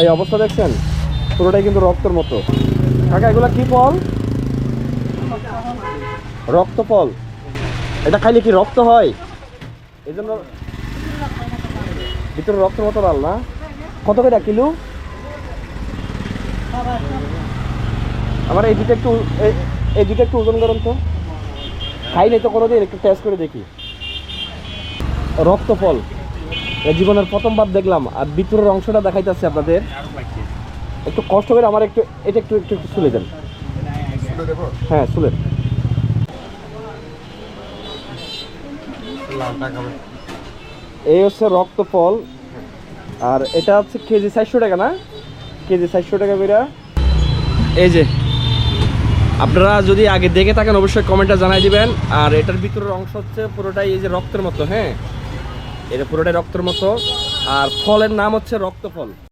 এই অবস্থা দেখছেন? পুরোটাই কিন্তু রক্তের মতো। কাকা, এগুলা কি ফল? রক্ত ফল। এটা খাইলে কি রক্ত হয়? এই জন্য ভিতরে রক্তের মতো লাল না? কত করে কিলো? আমার এই দুটো একটু এই- দুটো একটু ওজন করুন তো। খাই নাই তো কোনোদিন, একটু টেস্ট করে দেখি। রক্ত ফল। জীবনের প্রথমবার দেখলাম আর ভিতরের অংশটা দেখাইতেছে আপনাদের। একটু কষ্ট করে আমার একটু এটা একটু একটু একটু শুলে দেন। হ্যাঁ শুলেন এই হচ্ছে রক্ত ফল আর এটা হচ্ছে কেজি চারশো টাকা না? কেজি চারশো টাকা করে এই যে আপনারা যদি আগে দেখে থাকেন অবশ্যই কমেন্টটা জানাই দিবেন। আর এটার ভিতরের অংশ হচ্ছে পুরোটাই এই যে রক্তের মতো হ্যাঁ? এটা পুরোটাই রক্তের মতো। আর ফলের নাম হচ্ছে রক্ত ফল